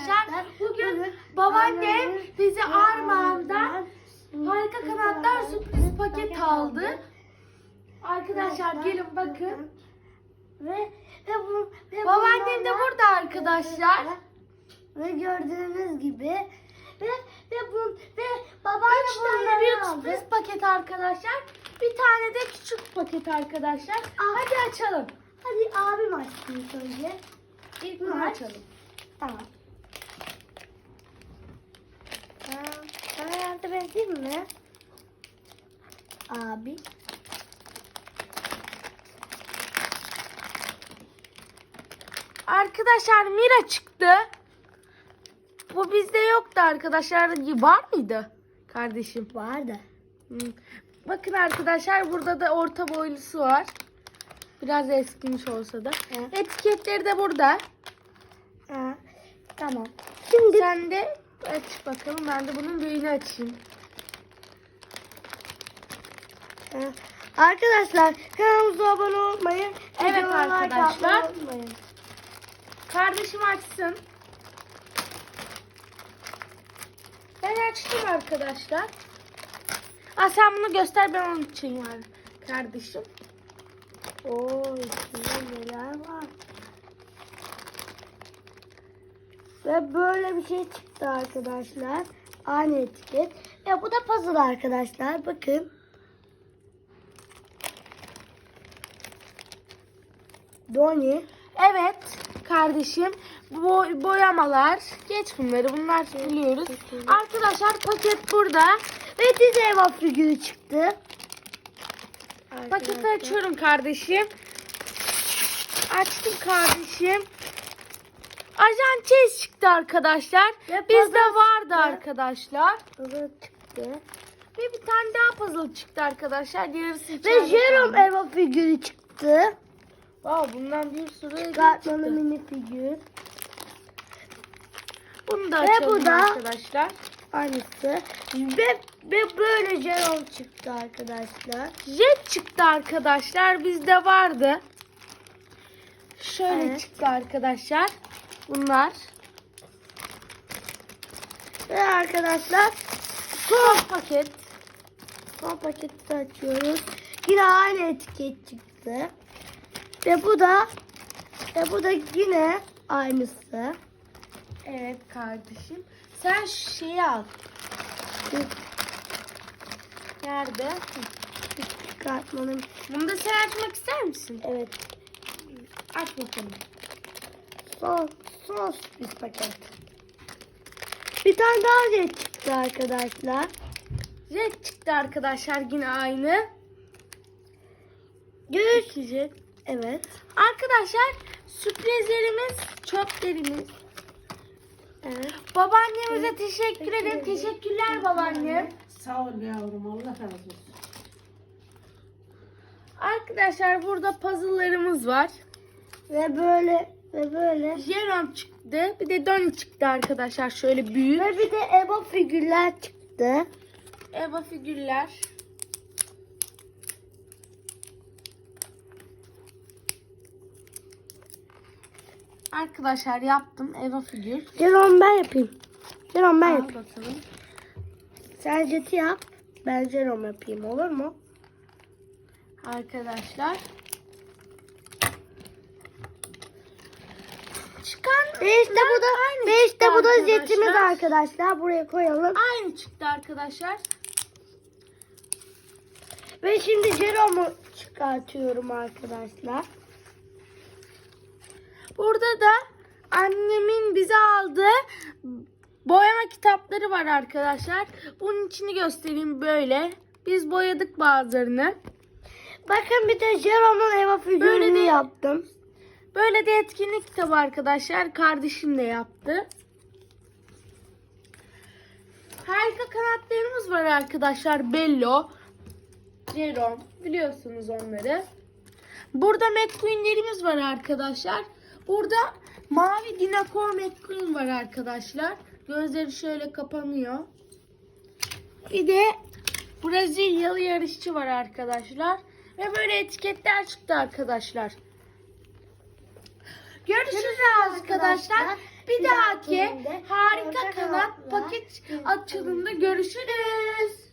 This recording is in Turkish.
arkadaşlar. Bugün babaannem bize Armağan'dan harika kanatlar sürpriz paket aldı. Arkadaşlar gelin bakın. Ve ve Babaannem de burada arkadaşlar. Ve gördüğünüz gibi ve ve bu ve babaanne Üç tane büyük aldı. sürpriz paket arkadaşlar. Bir tane de küçük paket arkadaşlar. Hadi açalım. Hadi abim açsın önce. İlk bunu Aç. açalım. Tamam. Sana yardım edeyim mi? Abi. Arkadaşlar Mira çıktı. Bu bizde yoktu arkadaşlar. Var mıydı kardeşim? Vardı. Bakın arkadaşlar burada da orta boylusu var. Biraz eskimiş olsa da. Evet. Etiketleri de burada. Ha, tamam. Şimdi Sen de aç bakalım. Ben de bunun büyüğünü açayım. ha, arkadaşlar kanalımıza abone olmayı, Evet arkadaşlar. Kardeşim açsın. Ben açtım arkadaşlar. Aa, sen bunu göster ben onu açayım var kardeşim. Oo, içinde neler var. Ve böyle bir şey çıktı arkadaşlar. Aynı etiket. Ya bu da puzzle arkadaşlar. Bakın. Doni. Evet kardeşim. Bu boyamalar. Geç bunları. Bunlar biliyoruz. Arkadaşlar paket burada. Ve dizi Eva figürü çıktı. Paketi açıyorum kardeşim. Açtım kardeşim. Ajan Chase çıktı arkadaşlar. Ve Bizde puzzle vardı çıktı. arkadaşlar. Puzzle çıktı. Ve bir tane daha puzzle çıktı arkadaşlar. Yarısı Ve içeride Jerome kaldı. Eva figürü çıktı. Wow, bundan bir sürü hediye Çıkartmalı çıktı. mini figür. Bunu da Ve açalım bu da- arkadaşlar. Aynısı. Ve, ve böyle Jerome çıktı arkadaşlar. Jet çıktı arkadaşlar. Bizde vardı. Şöyle Evet. çıktı arkadaşlar. Bunlar. Ve arkadaşlar Son paket. son paketi de açıyoruz. Yine aynı etiket çıktı. Ve bu da ve bu da yine aynısı. Evet kardeşim. Sen şeyi al. Nerede? Çıkartmanın Bunu da sen açmak ister misin? evet Aç bakalım. Son son sürpriz paket. Bir tane daha jet çıktı arkadaşlar. Jet çıktı arkadaşlar yine aynı. Görüş. İki jet. Evet. Arkadaşlar sürprizlerimiz çöplerimiz. Evet. Babaannemize teşekkür ederim. Teşekkürler babaannem. Sağ ol yavrum Allah razı olsun. Arkadaşlar burada puzzle'larımız var. Ve böyle ve böyle. Jerome çıktı. Bir de Donnie çıktı arkadaşlar. Şöyle büyük. Ve bir de Eva figürler çıktı. Eva figürler. Arkadaşlar yaptım Eva figür. Jerome ben yapayım. Jerome ben Al yapayım. bakalım. Sen jeti yap. Ben Jerome yapayım olur mu? Arkadaşlar. Çıkan Ve işte bu da aynı ve işte bu da jetimiz arkadaşlar. Buraya koyalım. Aynı çıktı arkadaşlar. Ve şimdi Jerome'u çıkartıyorum arkadaşlar. Burada da annemin bize aldığı boyama kitapları var arkadaşlar. Bunun içini göstereyim böyle. Biz boyadık bazılarını. Bakın bir de Jerome'un Eva figürünü yaptım. Böyle de etkinlik kitabı arkadaşlar. Kardeşim de yaptı. Harika kanatlarımız var arkadaşlar. Bello, Jerome. Biliyorsunuz onları. Burada McQueen'lerimiz var arkadaşlar. Burada mavi Dinakor McQueen var arkadaşlar. Gözleri şöyle kapanıyor. Bir de Brezilyalı yarışçı var arkadaşlar. Ve böyle etiketler çıktı arkadaşlar. Görüşürüz arkadaşlar. Bir dahaki harika kanat paket açılımında görüşürüz.